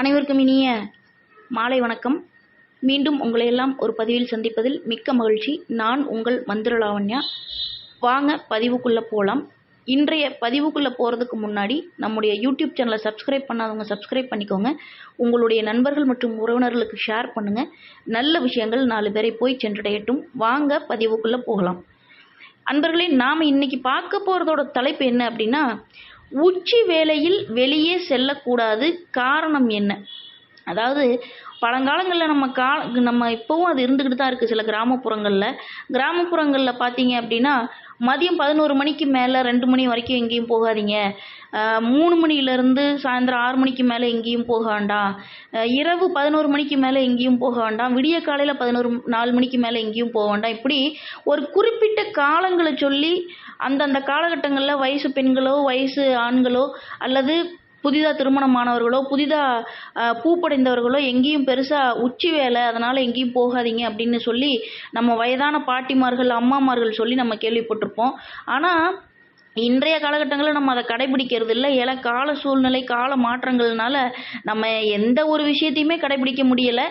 அனைவருக்கும் இனிய மாலை வணக்கம். மீண்டும் உங்களை எல்லாம் ஒரு பதிவில் சந்திப்பதில் மிக்க மகிழ்ச்சி. நான் உங்கள் மந்திரலாவண்யா வாங்க பதிவுக்குள்ளே போகலாம் இன்றைய பதிவுக்குள்ளே போகிறதுக்கு முன்னாடி நம்முடைய யூடியூப் சேனலை சப்ஸ்கிரைப் பண்ணாதவங்க சப்ஸ்கிரைப் பண்ணிக்கோங்க. உங்களுடைய நண்பர்கள் மற்றும் உறவினர்களுக்கு ஷேர் பண்ணுங்கள் நல்ல விஷயங்கள் நாலு பேரை போய் சென்றடையட்டும். வாங்க பதிவுக்குள்ளே போகலாம். அன்பர்களே நாம் இன்றைக்கி பார்க்க போகிறதோட தலைப்பு என்ன அப்படின்னா உச்சி வேளையில் வெளியே செல்லக்கூடாது காரணம் என்ன? அதாவது பழங்காலங்களில் நம்ம கா நம்ம இப்போவும் அது இருந்துக்கிட்டு தான் இருக்குது சில கிராமப்புறங்களில். கிராமப்புறங்களில் பார்த்தீங்க அப்படின்னா மதியம் பதினோரு மணிக்கு மேலே ரெண்டு மணி வரைக்கும் எங்கேயும் போகாதீங்க. மூணு மணிலேருந்து சாயந்தரம் ஆறு மணிக்கு மேலே எங்கேயும் போக வேண்டாம். இரவு பதினோரு மணிக்கு மேலே எங்கேயும் போக வேண்டாம். விடிய காலையில் பதினோரு நாலு மணிக்கு மேலே எங்கேயும் போக வேண்டாம். இப்படி ஒரு குறிப்பிட்ட காலங்களை சொல்லி அந்தந்த காலகட்டங்களில் வயசு பெண்களோ வயசு ஆண்களோ அல்லது புதிதாக திருமணமானவர்களோ புதிதாக பூப்படைந்தவர்களோ எங்கேயும் பெருசாக உச்சி வேலை அதனால் எங்கேயும் போகாதீங்க அப்படின்னு சொல்லி நம்ம வயதான பாட்டிமார்கள் அம்மாமார்கள் சொல்லி நம்ம கேள்விப்பட்டிருப்போம். ஆனால் இன்றைய காலகட்டங்களில் நம்ம அதை கடைபிடிக்கிறது இல்லை. ஏன்னா கால சூழ்நிலை கால மாற்றங்கள்னால நம்ம எந்த ஒரு விஷயத்தையுமே கடைபிடிக்க முடியலை.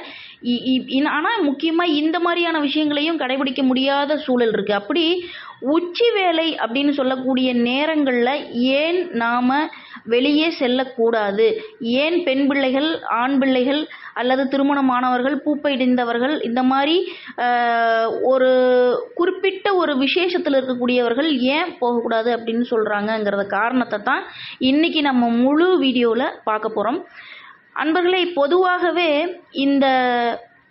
ஆனால் முக்கியமாக இந்த மாதிரியான விஷயங்களையும் கடைபிடிக்க முடியாத சூழல் இருக்குது அப்படி உச்சி வேலை அப்படின்னு சொல்லக்கூடிய நேரங்களில் ஏன் நாம் வெளியே செல்லக்கூடாது? ஏன் பெண் பிள்ளைகள் ஆண் பிள்ளைகள் அல்லது திருமணமானவர்கள் பூப்பைடிந்தவர்கள் இந்த மாதிரி ஒரு குறிப்பிட்ட ஒரு விசேஷத்தில் இருக்கக்கூடியவர்கள் ஏன் போகக்கூடாது அப்படின்னு சொல்கிறாங்கங்கிறத காரணத்தை தான் இன்றைக்கி நம்ம முழு வீடியோவில் பார்க்க போகிறோம் அன்பர்களே பொதுவாகவே இந்த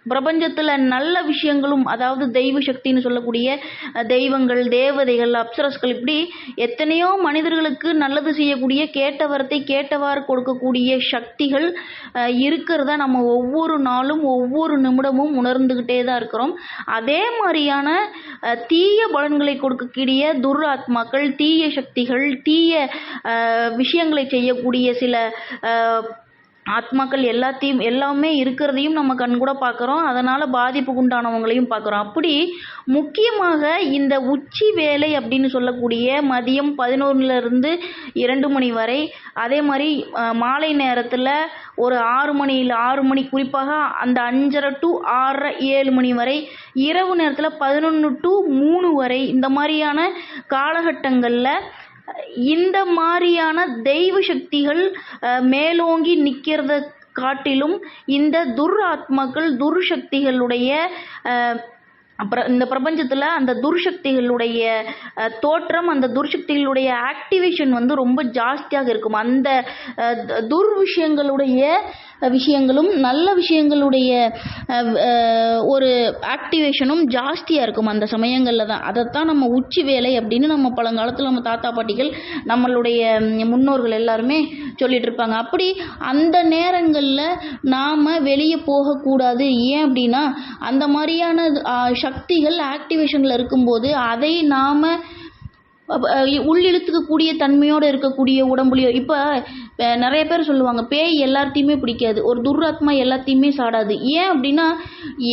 பிரபஞ்சத்தில் நல்ல விஷயங்களும் அதாவது தெய்வ சக்தின்னு சொல்லக்கூடிய தெய்வங்கள் தேவதைகள் அப்சரஸ்கள் இப்படி எத்தனையோ மனிதர்களுக்கு நல்லது செய்யக்கூடிய கேட்ட வரத்தை கேட்டவாறு கொடுக்கக்கூடிய சக்திகள் இருக்கிறத நம்ம ஒவ்வொரு நாளும் ஒவ்வொரு நிமிடமும் உணர்ந்துக்கிட்டே தான் இருக்கிறோம். அதே மாதிரியான தீய பலன்களை கொடுக்கக்கூடிய துராத்மாக்கள் தீய சக்திகள் தீய விஷயங்களை செய்யக்கூடிய சில ஆத்மாக்கள் எல்லாத்தையும் எல்லாமே இருக்கிறதையும் நம்ம கண்கூட பார்க்குறோம். அதனால் பாதிப்புக்கு உண்டானவங்களையும் பார்க்குறோம். அப்படி முக்கியமாக இந்த உச்சி வேலை அப்படின்னு சொல்லக்கூடிய மதியம் பதினொன்றுலேருந்து இரண்டு மணி வரை அதே மாதிரி மாலை நேரத்தில் ஒரு ஆறு மணியில் ஆறு மணி குறிப்பாக அந்த அஞ்சரை டு ஆறரை ஏழு மணி வரை இரவு நேரத்தில் பதினொன்று டு மூணு வரை இந்த மாதிரியான காலகட்டங்களில் இந்த மாதிரியான தெய்வ சக்திகள் மேலோங்கி நிற்கிறத காட்டிலும் இந்த துர் ஆத்மாக்கள் துர் சக்திகளுடைய அப்புறம் இந்த பிரபஞ்சத்தில் அந்த துர்சக்திகளுடைய தோற்றம் அந்த துர்சக்திகளுடைய ஆக்டிவேஷன் வந்து ரொம்ப ஜாஸ்தியாக இருக்கும். அந்த துர் விஷயங்களுடைய விஷயங்களும் நல்ல விஷயங்களுடைய ஒரு ஆக்டிவேஷனும் ஜாஸ்தியாக இருக்கும் அந்த சமயங்களில் தான். அதைத்தான் நம்ம உச்சி வேலை அப்படின்னு நம்ம பழங்காலத்தில் நம்ம தாத்தா பாட்டிகள் நம்மளுடைய முன்னோர்கள் எல்லாருமே சொல்லிகிட்டு இருப்பாங்க. அப்படி அந்த நேரங்களில் நாம் வெளியே போகக்கூடாது. ஏன் அப்படின்னா அந்த மாதிரியான சக்திகள் ஆக்டிவேஷனில் இருக்கும்போது அதை நாம் உள்ளிழுத்துக்கக்கூடிய தன்மையோடு இருக்கக்கூடிய உடம்புலையோ இப்போ நிறைய பேர் சொல்லுவாங்க பேய் எல்லாத்தையுமே பிடிக்காது ஒரு துர்ராத்மா எல்லாத்தையுமே சாடாது. ஏன் அப்படின்னா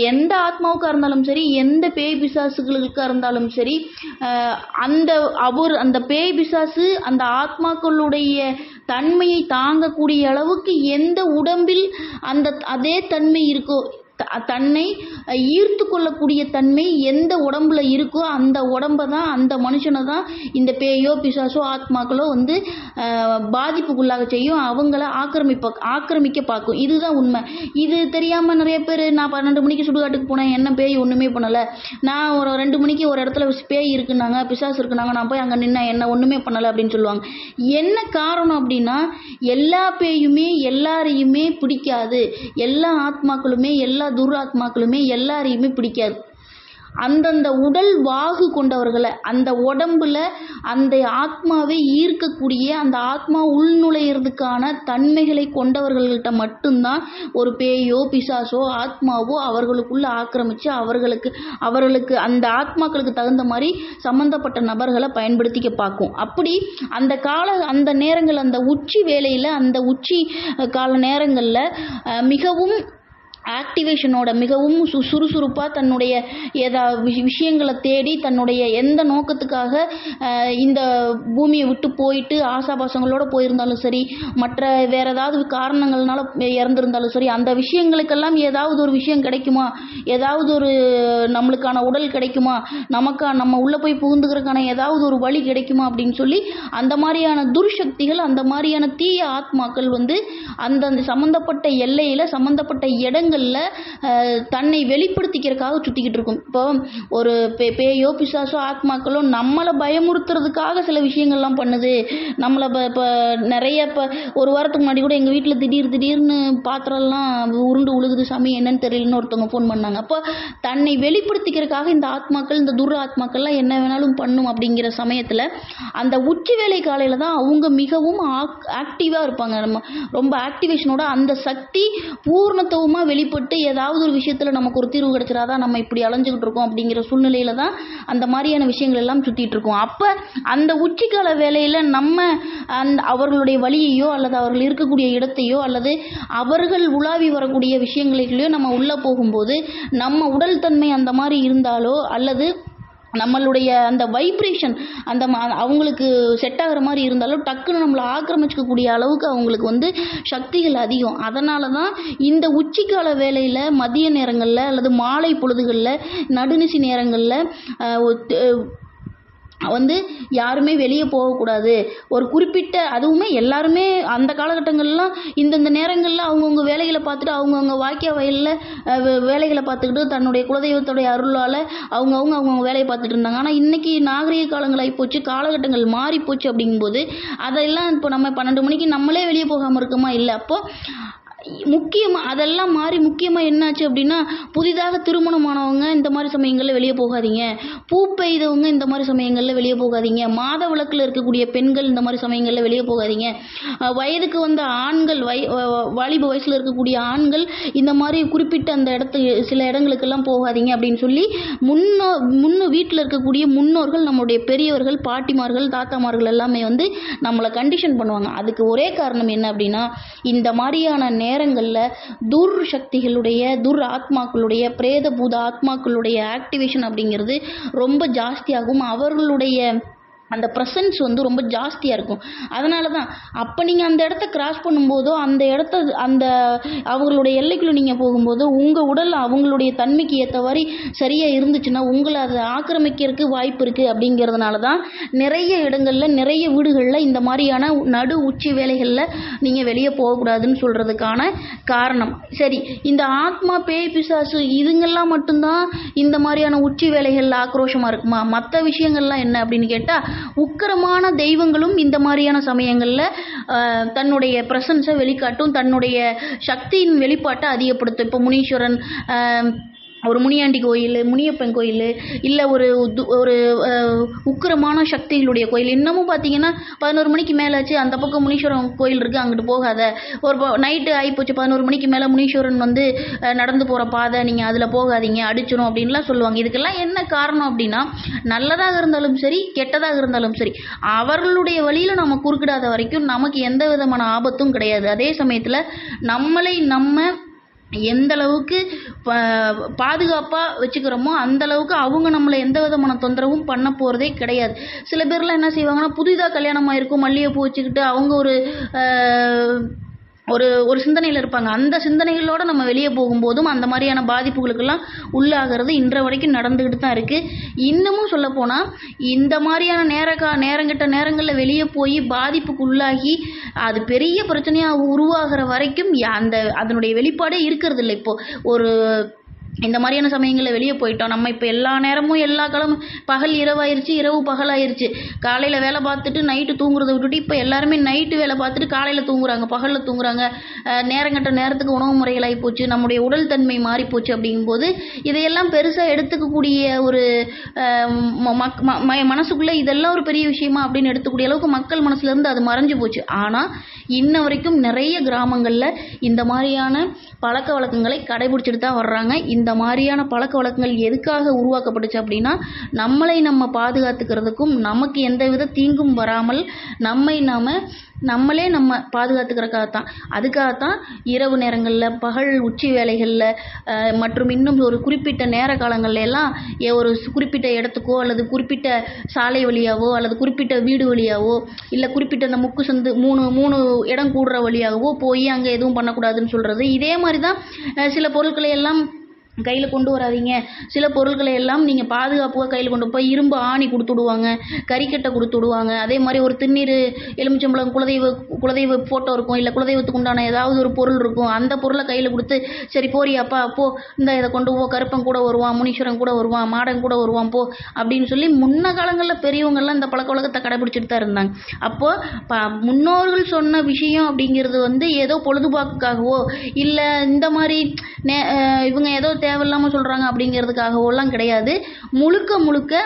எந்த ஆத்மாவுக்காக இருந்தாலும் சரி எந்த பேய் பிசாசுகளுக்காக இருந்தாலும் சரி அந்த அவர் அந்த பேய் பிசாசு அந்த ஆத்மாக்களுடைய தன்மையை தாங்கக்கூடிய அளவுக்கு எந்த உடம்பில் அந்த அதே தன்மை இருக்கோ தன்னை ஈர்த்து கொள்ளக்கூடிய தன்மை எந்த உடம்புல இருக்கோ அந்த உடம்ப தான் அந்த மனுஷனை தான் இந்த பேயோ பிசாசோ ஆத்மாக்களோ வந்து பாதிப்புக்குள்ளாக செய்யும். அவங்கள ஆக்கிரமிப்ப ஆக்கிரமிக்க பார்க்கும். இதுதான் உண்மை. இது தெரியாமல் நிறைய பேர் நான் பன்னெண்டு மணிக்கு சுடுகாட்டுக்கு போனேன். என்ன பேய் ஒன்றுமே பண்ணலை. நான் ஒரு ரெண்டு மணிக்கு ஒரு இடத்துல பேய் இருக்குனாங்க பிசாசு இருக்குனாங்க நான் போய் அங்கே நின்ன என்ன ஒன்றுமே பண்ணலை அப்படின்னு சொல்லுவாங்க. என்ன காரணம் அப்படின்னா எல்லா பேயுமே எல்லாரையுமே பிடிக்காது. எல்லா ஆத்மாக்களுமே எல்லா துராத்மாக்களுமே எல்லாரையுமே பிடிக்காது. அந்தந்த உடல் வாகு கொண்டவர்களை அந்த உடம்புல அந்த ஆத்மாவை ஈர்க்கக்கூடிய அந்த ஆத்மா உள்நுழையிறதுக்கான தன்மைகளை கொண்டவர்கள்கிட்ட மட்டும்தான் ஒரு பேயோ பிசாசோ ஆத்மாவோ அவர்களுக்குள்ளே ஆக்கிரமித்து அவர்களுக்கு அவர்களுக்கு அந்த ஆத்மாக்களுக்கு தகுந்த மாதிரி சம்பந்தப்பட்ட நபர்களை பயன்படுத்திக்க பார்க்கும். அப்படி அந்த கால அந்த நேரங்கள் அந்த உச்சி வேலையில் அந்த உச்சி கால நேரங்களில் மிகவும் ஆக்டிவேஷனோட மிகவும் சு சுறுசுறுப்பாக தன்னுடைய எதா விஷ் விஷயங்களை தேடி தன்னுடைய எந்த நோக்கத்துக்காக இந்த பூமியை விட்டு போயிட்டு ஆசாபாசங்களோட போயிருந்தாலும் சரி மற்ற வேற ஏதாவது காரணங்கள்னால இறந்துருந்தாலும் சரி அந்த விஷயங்களுக்கெல்லாம் ஏதாவது ஒரு விஷயம் கிடைக்குமா? ஏதாவது ஒரு நம்மளுக்கான உடல் கிடைக்குமா? நமக்கா நம்ம உள்ளே போய் புகுந்துக்கிறதுக்கான ஏதாவது ஒரு வழி கிடைக்குமா அப்படின்னு சொல்லி அந்த மாதிரியான துர்சக்திகள் அந்த மாதிரியான தீய ஆத்மாக்கள் வந்து அந்தந்த சம்மந்தப்பட்ட எல்லையில் சம்மந்தப்பட்ட இடங்கள் இடங்களில் தன்னை வெளிப்படுத்திக்கிறதுக்காக சுற்றிக்கிட்டு இருக்கும். இப்போ ஒரு பே பேயோ பிசாசோ ஆத்மாக்களோ நம்மளை பயமுறுத்துறதுக்காக சில விஷயங்கள்லாம் பண்ணுது. நம்மளை இப்போ இப்போ நிறைய இப்போ ஒரு வாரத்துக்கு முன்னாடி கூட எங்கள் வீட்டில் திடீர் திடீர்னு பாத்திரம்லாம் உருண்டு உழுகுது சாமி என்னன்னு தெரியலன்னு ஒருத்தவங்க ஃபோன் பண்ணாங்க. அப்போ தன்னை வெளிப்படுத்திக்கிறதுக்காக இந்த ஆத்மாக்கள் இந்த துர் ஆத்மாக்கள்லாம் என்ன வேணாலும் பண்ணும் அப்படிங்கிற சமயத்தில் அந்த உச்சி வேலை காலையில் தான் அவங்க மிகவும் ஆக் ஆக்டிவாக இருப்பாங்க. நம்ம ரொம்ப ஆக்டிவேஷனோட அந்த சக்தி பூர்ணத்துவமாக வெளிப்பட்டு ஏதாவது ஒரு விஷயத்தில் நமக்கு ஒரு தீர்வு கிடைச்சிடாதான் நம்ம இப்படி அலைஞ்சிக்கிட்டு இருக்கோம் அப்படிங்கிற சூழ்நிலையில தான் அந்த மாதிரியான விஷயங்கள் எல்லாம் சுற்றிட்டு இருக்கோம். அப்போ அந்த உச்சிக்கால வேலையில் நம்ம அந்த அவர்களுடைய வழியையோ அல்லது அவர்கள் இருக்கக்கூடிய இடத்தையோ அல்லது அவர்கள் உலாவி வரக்கூடிய விஷயங்களையோ நம்ம உள்ளே போகும்போது நம்ம உடல் தன்மை அந்த மாதிரி இருந்தாலோ அல்லது நம்மளுடைய அந்த வைப்ரேஷன் அந்த ம- அவங்களுக்கு செட் ஆகிற மாதிரி இருந்தாலும் டக்குன்னு நம்மளை ஆக்கிரமிச்சிக்கக்கூடிய அளவுக்கு அவங்களுக்கு வந்து சக்திகள் அதிகம். அதனால தான் இந்த உச்சிக்கால வேலையில் மதிய நேரங்களில் அல்லது மாலை பொழுதுகளில் நடுநிசி நேரங்களில் வந்து யாருமே வெளியே போகக்கூடாது ஒரு குறிப்பிட்ட அதுவுமே எல்லாருமே அந்த காலகட்டங்கள்லாம் இந்தந்த நேரங்களில் அவங்கவுங்க வேலைகளை பார்த்துட்டு அவங்கவுங்க வாக்கிய வயலில் வேலைகளை பார்த்துக்கிட்டு தன்னுடைய குலதெய்வத்துடைய அருளால் அவங்கவுங்க அவங்கவுங்க வேலையை பார்த்துட்டு இருந்தாங்க. ஆனால் இன்றைக்கி நாகரிக காலங்களாகி போச்சு காலகட்டங்கள் மாறிப்போச்சு அப்படிங்கும்போது அதெல்லாம் இப்போ நம்ம பன்னெண்டு மணிக்கு நம்மளே வெளியே போகாமல் இருக்கோமா? இல்லை. அப்போது முக்கியமாக அதெல்லாம் மாறி முக்கியமாக என்னாச்சு அப்படின்னா புதிதாக திருமணமானவங்க இந்த மாதிரி சமயங்களில் வெளியே போகாதீங்க. பூ பெய்தவங்க இந்த மாதிரி சமயங்களில் வெளியே போகாதீங்க. மாத விளக்கில் இருக்கக்கூடிய பெண்கள் இந்த மாதிரி சமயங்களில் வெளியே போகாதீங்க. வயதுக்கு வந்த ஆண்கள் வய வ- வாலிப வயசில் இருக்கக்கூடிய ஆண்கள் இந்த மாதிரி குறிப்பிட்ட அந்த இடத்து சில இடங்களுக்கெல்லாம் போகாதீங்க அப்படின்னு சொல்லி முன்னோ முன்னு வீட்டில் இருக்கக்கூடிய முன்னோர்கள் நம்மளுடைய பெரியவர்கள் பாட்டிமார்கள் தாத்தாமார்கள் எல்லாமே வந்து நம்மளை கண்டிஷன் பண்ணுவாங்க. அதுக்கு ஒரே காரணம் என்ன அப்படின்னா இந்த மாதிரியான நேரங்களில் துர் சக்திகளுடைய துர் ஆத்மாக்களுடைய பிரேத பூத ஆத்மாக்களுடைய ஆக்டிவேஷன் அப்படிங்கிறது ரொம்ப ஜாஸ்தியாகும். அவர்களுடைய அந்த ப்ரெசன்ஸ் வந்து ரொம்ப ஜாஸ்தியாக இருக்கும். அதனால தான் அப்போ நீங்கள் அந்த இடத்த கிராஸ் பண்ணும்போதோ அந்த இடத்த அந்த அவங்களுடைய எல்லைக்குள்ளே நீங்கள் போகும்போதோ உங்கள் உடல் அவங்களுடைய தன்மைக்கு ஏற்றவாறு சரியாக இருந்துச்சுன்னா உங்களை அதை ஆக்கிரமிக்கிறதுக்கு வாய்ப்பு இருக்குது அப்படிங்கிறதுனால தான் நிறைய இடங்களில் நிறைய வீடுகளில் இந்த மாதிரியான நடு உச்சி வேலைகளில் நீங்கள் வெளியே போகக்கூடாதுன்னு சொல்கிறதுக்கான காரணம். சரி இந்த ஆத்மா பேய் பிசாசு இதுங்கெல்லாம் மட்டும்தான் இந்த மாதிரியான உச்சி வேலைகளில் ஆக்ரோஷமாக இருக்குமா? மற்ற விஷயங்கள்லாம் என்ன அப்படின்னு கேட்டால் உக்கிரமான தெய்வங்களும் இந்த மாதிரியான சமயங்களில் தன்னுடைய ப்ரெசன்ஸை வெளிக்காட்டும் தன்னுடைய சக்தியின் வெளிப்பாட்டை அதிகப்படுத்தும். இப்போ முனீஸ்வரன் ஒரு முனியாண்டி கோயில் முனியப்பன் கோயில் இல்லை ஒரு து- ஒரு உக்கிரமான சக்திகளுடைய கோயில். இன்னமும் பார்த்தீங்கன்னா பதினோரு மணிக்கு மேலே ஆச்சு அந்த பக்கம் முனீஸ்வரன் கோயில் இருக்குது அங்கிட்டு போகாத. ஒரு நைட்டு ஆகிப்போச்சு பதினோரு மணிக்கு மேலே முனீஸ்வரன் வந்து நடந்து போகிற பாதை நீங்கள் அதில் போகாதீங்க அடிச்சிடும் அப்படின்லாம் சொல்லுவாங்க. இதுக்கெல்லாம் என்ன காரணம் அப்படின்னா நல்லதாக இருந்தாலும் சரி கெட்டதாக இருந்தாலும் சரி அவர்களுடைய வழியில் நம்ம குறுக்கிடாத வரைக்கும் நமக்கு எந்த விதமான ஆபத்தும் கிடையாது. அதே சமயத்தில் நம்மளை நம்ம எந்த அளவுக்கு பாதுகாப்பாக வச்சுக்கிறோமோ அந்தளவுக்கு அவங்க நம்மளை எந்த விதமான தொந்தரவும் பண்ண போகிறதே கிடையாது. சில பேர்லாம் என்ன செய்வாங்கன்னா புதிதாக கல்யாணம் ஆயிருக்கும் மல்லிகைப்பூ வச்சுக்கிட்டு அவங்க ஒரு ஒரு ஒரு சிந்தனையில் இருப்பாங்க. அந்த சிந்தனைகளோடு நம்ம வெளியே போகும்போதும் அந்த மாதிரியான பாதிப்புகளுக்கெல்லாம் உள்ளாகிறது இன்ற வரைக்கும் நடந்துக்கிட்டு தான் இருக்குது இன்னமும் சொல்லப்போனால் இந்த மாதிரியான நேர கா நேரங்கிட்ட நேரங்களில் வெளியே போய் பாதிப்புக்கு உள்ளாகி அது பெரிய பிரச்சனையாக உருவாகிற வரைக்கும் அந்த அதனுடைய வெளிப்பாடே இருக்கிறது இல்லை இப்போது ஒரு இந்த மாதிரியான சமயங்களில் வெளியே போயிட்டோம். நம்ம இப்போ எல்லா நேரமும் எல்லா காலமும் பகல் இரவாயிருச்சு இரவு பகலாயிருச்சு. காலையில் வேலை பார்த்துட்டு நைட்டு தூங்குறதை விட்டுட்டு இப்போ எல்லாருமே நைட்டு வேலை பார்த்துட்டு காலையில் தூங்குறாங்க பகலில் தூங்குறாங்க. நேரங்கட்ட நேரத்துக்கு உணவு முறைகள் ஆகிப்போச்சு போச்சு நம்முடைய உடல் தன்மை மாறி போச்சு அப்படிங்கும்போது இதையெல்லாம் பெருசாக எடுத்துக்கக்கூடிய ஒரு ம- மக்- ம- ம- மனசுக்குள்ளே இதெல்லாம் ஒரு பெரிய விஷயமா அப்படின்னு எடுத்துக்கூடிய அளவுக்கு மக்கள் மனசுலேருந்து அது மறைஞ்சு போச்சு. ஆனால் இன்ன வரைக்கும் நிறைய கிராமங்களில் இந்த மாதிரியான பழக்க வழக்கங்களை கடைபிடிச்சிட்டு தான் வர்றாங்க. இந்த மாதிரியான பழக்க வழக்கங்கள் எதுக்காக உருவாக்கப்பட்டுச்சு அப்படின்னா நம்மளை நம்ம பாதுகாத்துக்கிறதுக்கும் நமக்கு எந்தவித தீங்கும் வராமல் நம்மை நாம் நம்மளே நம்ம பாதுகாத்துக்கிறக்காக தான் அதுக்காகத்தான் இரவு நேரங்களில் பகல் உச்சி வேலைகளில் மற்றும் இன்னும் ஒரு குறிப்பிட்ட நேர காலங்கள்ல எல்லாம் ஒரு குறிப்பிட்ட இடத்துக்கோ அல்லது குறிப்பிட்ட சாலை வழியாவோ அல்லது குறிப்பிட்ட வீடு வழியாவோ இல்லை குறிப்பிட்ட அந்த முக்கு சந்து மூணு மூணு இடம் கூடுற வழியாகவோ போய் அங்கே எதுவும் பண்ணக்கூடாதுன்னு சொல்கிறது இதே மாதிரி தான் சில பொருட்களை எல்லாம் கையில் கொண்டு வராதீங்க. சில பொருள்களை எல்லாம் நீங்கள் பாதுகாப்பாக கையில் கொண்டு போய் இரும்பு ஆணி கொடுத்து விடுவாங்க. கறிக்கட்டை கொடுத்து விடுவாங்க. அதே மாதிரி ஒரு திருநீர் எலுமிச்சம்பழம் குலதெய்வ குலதெய்வ ஃபோட்டோ இருக்கும். இல்லை குலதெய்வத்துக்கு உண்டான ஏதாவது ஒரு பொருள் இருக்கும். அந்த பொருளை கையில் கொடுத்து சரி போறியாப்பா போ இந்த இதை கொண்டு போ. கருப்பன் கூட வருவான் முனீஸ்வரன் கூட வருவான் மாடன் கூட வருவான் போ அப்படின்னு சொல்லி முன்ன காலங்களில் பெரியவங்கள்லாம் இந்த பழக்க வழக்கத்தை கடைபிடிச்சிட்டு தான் இருந்தாங்க. அப்போது ப முன்னோர்கள் சொன்ன விஷயம் அப்படிங்கிறது வந்து ஏதோ பொழுதுபோக்குக்காகவோ இல்லை இந்த மாதிரி நே இவங்க ஏதோ தேவையில்லாமல் சொல்கிறாங்க அப்படிங்கிறதுக்காகவோலாம் கிடையாது. முழுக்க முழுக்க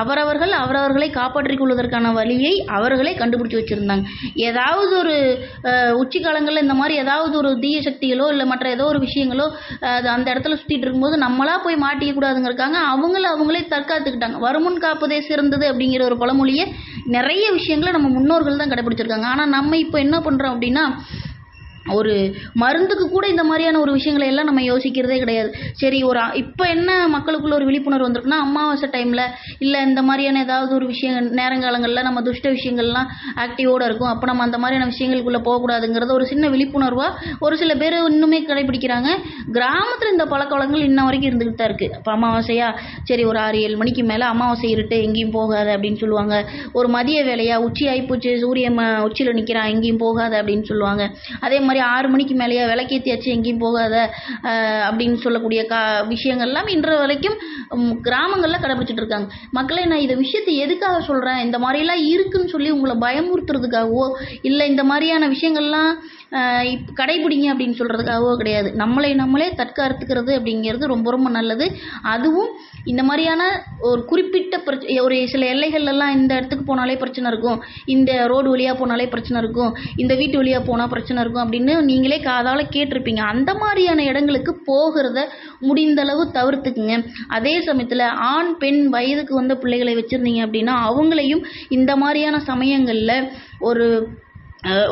அவரவர்கள் அவரவர்களை காப்பாற்றிக் கொள்வதற்கான வழியை அவர்களே கண்டுபிடிச்சி வச்சுருந்தாங்க. ஏதாவது ஒரு உச்சிக்காலங்களில் இந்த மாதிரி ஏதாவது ஒரு தீய சக்திகளோ இல்லை மற்ற ஏதோ ஒரு விஷயங்களோ அது அந்த இடத்துல சுற்றிட்டு இருக்கும்போது நம்மளா போய் மாட்டிக்க கூடாதுங்கிறக்காங்க அவங்கள அவங்களே தற்காத்துக்கிட்டாங்க. வருமுன் காப்பதே சிறந்தது அப்படிங்கிற ஒரு பழமொழியை நிறைய விஷயங்களை நம்ம முன்னோர்கள் தான் கடைபிடிச்சிருக்காங்க. ஆனால் நம்ம இப்போ என்ன பண்ணுறோம் அப்படின்னா ஒரு மருந்துக்கு கூட இந்த மாதிரியான ஒரு விஷயங்களை எல்லாம் நம்ம யோசிக்கிறதே கிடையாது. சரி ஒரு இப்போ என்ன மக்களுக்குள்ள ஒரு விழிப்புணர்வு வந்திருக்குன்னா அமாவாசை டைமில் இல்லை இந்த மாதிரியான ஏதாவது ஒரு விஷயம் நேரங்காலங்களில் நம்ம துஷ்ட விஷயங்கள்லாம் ஆக்டிவோட இருக்கும். அப்போ நம்ம அந்த மாதிரியான விஷயங்களுக்குள்ளே போகக்கூடாதுங்கிறத ஒரு சின்ன விழிப்புணர்வாக ஒரு சில பேர் இன்னுமே கடைபிடிக்கிறாங்க. கிராமத்தில் இந்த பழக்க வழக்கங்கள் இன்ன வரைக்கும் இருந்துகிட்டு தான் இருக்குது இப்போ அமாவாசையாக சரி ஒரு ஆறு ஏழு மணிக்கு மேலே அமாவாசை இருட்டு எங்கேயும் போகாத அப்படின்னு சொல்லுவாங்க. ஒரு மதிய வேலையாக உச்சி ஆயிப்போச்சு சூரியன் உச்சியில் நிற்கிறான் எங்கேயும் போகாத அப்படின்னு சொல்லுவாங்க. அதே மாதிரி மாதிரி ஆறு மணிக்கு மேலேயா விளக்கேற்றியாச்சு எங்கேயும் போகாத அப்படின்னு சொல்லக்கூடிய கா விஷயங்கள்லாம் இன்று வரைக்கும் கிராமங்களில் கடைபிடிச்சிட்டு இருக்காங்க. மக்களே நான் இதை விஷயத்தை எதுக்காக சொல்கிறேன் இந்த மாதிரிலாம் இருக்குன்னு சொல்லி உங்களை பயமுறுத்துறதுக்காகவோ இல்லை இந்த மாதிரியான விஷயங்கள்லாம் இப் கடைபிடிங்க அப்படின்னு சொல்கிறதுக்காகவோ கிடையாது. நம்மளை நம்மளே தற்காத்துக்கிறது அப்படிங்கிறது ரொம்ப ரொம்ப நல்லது. அதுவும் இந்த மாதிரியான ஒரு குறிப்பிட்ட பிரச் ஒரு சில எல்லைகள்லாம் இந்த இடத்துக்கு போனாலே பிரச்சனை இருக்கும். இந்த ரோடு வழியாக போனாலே பிரச்சனை இருக்கும். இந்த வீட்டு வழியாக போனால் பிரச்சனை இருக்கும் அப்படின்னு நீங்களே காதால் கேட்டிருப்பீங்க. அந்த மாதிரியான இடங்களுக்கு போகிறத முடிந்தளவு தவிர்த்துக்குங்க. அதே சமயத்தில் ஆண் பெண் வயதுக்கு வந்த பிள்ளைகளை வச்சுருந்தீங்க அப்படின்னா அவங்களையும் இந்த மாதிரியான சமயங்களில் ஒரு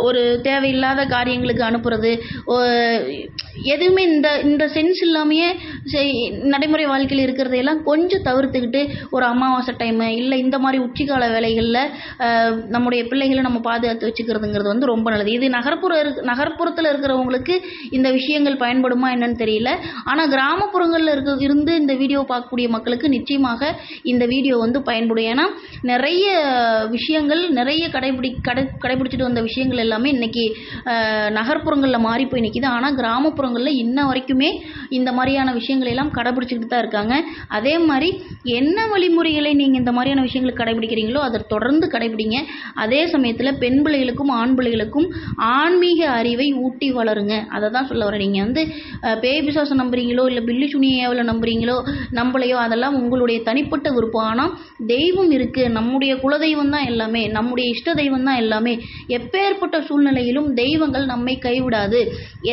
ஒரு தேவையில்லாத காரியங்களுக்கு அனுப்புறது எதுவுமே இந்த இந்த சென்ஸ் இல்லாமையே செய் நடைமுறை வாழ்க்கையில் இருக்கிறதையெல்லாம் கொஞ்சம் தவிர்த்துக்கிட்டு ஒரு அமாவாசை டைமு இல்லை இந்த மாதிரி உச்சிக்கால வேலைகளில் நம்முடைய பிள்ளைகளை நம்ம பாதுகாத்து வச்சுக்கிறதுங்கிறது வந்து ரொம்ப நல்லது. இது நகர்ப்புற இருக்கு நகர்ப்புறத்தில் இருக்கிறவங்களுக்கு இந்த விஷயங்கள் பயன்படுமா என்னன்னு தெரியல. ஆனால் கிராமப்புறங்களில் இருக்க இருந்து இந்த வீடியோ பார்க்கக்கூடிய மக்களுக்கு நிச்சயமாக இந்த வீடியோ வந்து பயன்படும். ஏன்னா நிறைய விஷயங்கள் நிறைய கடைபிடி கடை கடைபிடிச்சிட்டு வந்த விஷயங்கள் எல்லாமே இன்றைக்கி நகர்ப்புறங்களில் மாறி போய் நிற்கிது ஆனால் கிராமப்புறங்களில் இன்ன வரைக்குமே இந்த மாதிரியான விஷயங்களை எல்லாம் கடைபிடிச்சிக்கிட்டு தான் இருக்காங்க. அதே மாதிரி என்ன வழிமுறைகளை நீங்கள் இந்த மாதிரியான விஷயங்களை கடைபிடிக்கிறீங்களோ அதை தொடர்ந்து கடைபிடிங்க. அதே சமயத்தில் பெண் பிள்ளைகளுக்கும் ஆண் பிள்ளைகளுக்கும் ஆன்மீக அறிவை ஊட்டி வளருங்க. அதை தான் சொல்ல வரேன். நீங்கள் வந்து பேய் பிசாசம் நம்புறீங்களோ இல்லை பில்லி சுனியாவில் நம்புறீங்களோ நம்பளையோ அதெல்லாம் உங்களுடைய தனிப்பட்ட விருப்பம். ஆனால் தெய்வம் இருக்குது நம்முடைய குலதெய்வம் தான் எல்லாமே. நம்முடைய இஷ்ட தெய்வம் தான் எல்லாமே. எப்பேற்பட்ட சூழ்நிலையிலும் தெய்வங்கள் நம்மை கைவிடாது.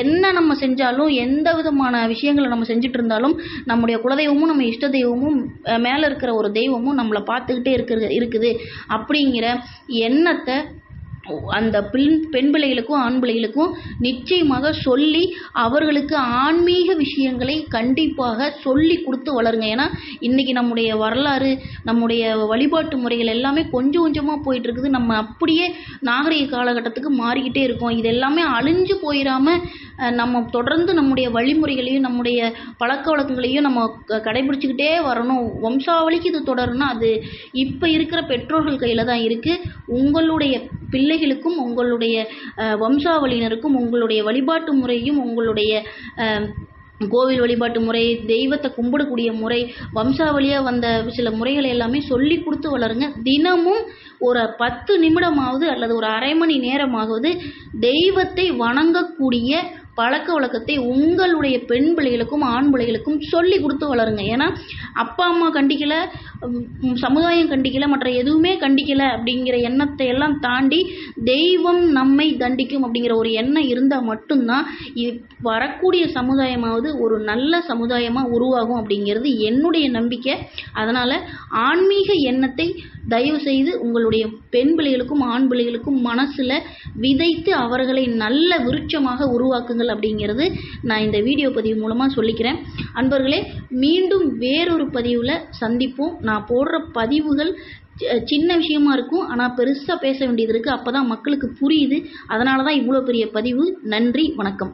என்ன நம்ம செஞ்சாலும் எந்த விதமான விஷயங்களை நம்ம செஞ்சுட்டு இருந்தாலும் நம்முடைய குலதெய்வமும் நம்ம இஷ்ட தெய்வமும் மேலே இருக்கிற ஒரு தெய்வமும் நம்மளை பார்த்துக்கிட்டே இருக்கிறது இருக்குது. அப்படிங்கிற எண்ணத்தை அந்த பெண் பெண் பிள்ளைகளுக்கும் ஆண் பிள்ளைகளுக்கும் நிச்சயமாக சொல்லி அவர்களுக்கு ஆன்மீக விஷயங்களை கண்டிப்பாக சொல்லி கொடுத்து வளருங்க. ஏன்னா இன்றைக்கி நம்முடைய வரலாறு நம்முடைய வழிபாட்டு முறைகள் எல்லாமே கொஞ்சம் கொஞ்சமாக போயிட்டுருக்குது. நம்ம அப்படியே நாகரிக காலகட்டத்துக்கு மாறிக்கிட்டே இருக்கோம். இது எல்லாமே அழிஞ்சு போயிடாமல் நம்ம தொடர்ந்து நம்முடைய வழிமுறைகளையும் நம்முடைய பழக்க வழக்கங்களையும் நம்ம க- கடைபிடிச்சுக்கிட்டே வரணும். வம்சாவளிக்கு இது தொடரணும்னா அது இப்போ இருக்கிற பெற்றோர்கள் கையில் தான் இருக்குது உங்களுடைய பிள்ளைகளுக்கும் உங்களுடைய வம்சாவளியினருக்கும் உங்களுடைய வழிபாட்டு முறையும் உங்களுடைய கோவில் வழிபாட்டு முறை தெய்வத்தை கும்பிடக்கூடிய முறை வம்சாவளியாக வந்த சில முறைகளை எல்லாமே சொல்லி கொடுத்து வளருங்க. தினமும் ஒரு பத்து நிமிடமாவது அல்லது ஒரு அரை மணி நேரமாவது தெய்வத்தை வணங்கக்கூடிய பழக்க வழக்கத்தை உங்களுடைய பெண் பிள்ளைகளுக்கும் ஆண் பிள்ளைகளுக்கும் சொல்லி கொடுத்து வளருங்க. ஏன்னா அப்பா அம்மா கண்டிக்கல சமுதாயம் கண்டிக்கல மற்ற எதுவுமே கண்டிக்கல அப்படிங்கிற எண்ணத்தை எல்லாம் தாண்டி தெய்வம் நம்மை தண்டிக்கும் அப்படிங்கிற ஒரு எண்ணம் இருந்தால் மட்டும்தான் இது வரக்கூடிய சமுதாயமாவது ஒரு நல்ல சமுதாயமாக உருவாகும் அப்படிங்கிறது என்னுடைய நம்பிக்கை. அதனால் ஆன்மீக எண்ணத்தை தயவு செய்து உங்களுடைய பெண் பிள்ளைகளுக்கும் ஆண் பிள்ளைகளுக்கும் மனசில் விதைத்து அவர்களை நல்ல விருட்சமாக உருவாக்குங்கள் அப்படிங்கிறது நான் இந்த வீடியோ பதிவு மூலமாக சொல்லிக்கிறேன். அன்பர்களே மீண்டும் வேறொரு பதிவில் சந்திப்போம். நான் போடுற பதிவுகள் சின்ன விஷயமா இருக்கும் ஆனால் பெருசாக பேச வேண்டியது இருக்குது அப்போ தான் மக்களுக்கு புரியுது. அதனால தான் இவ்வளோ பெரிய பதிவு. நன்றி வணக்கம்.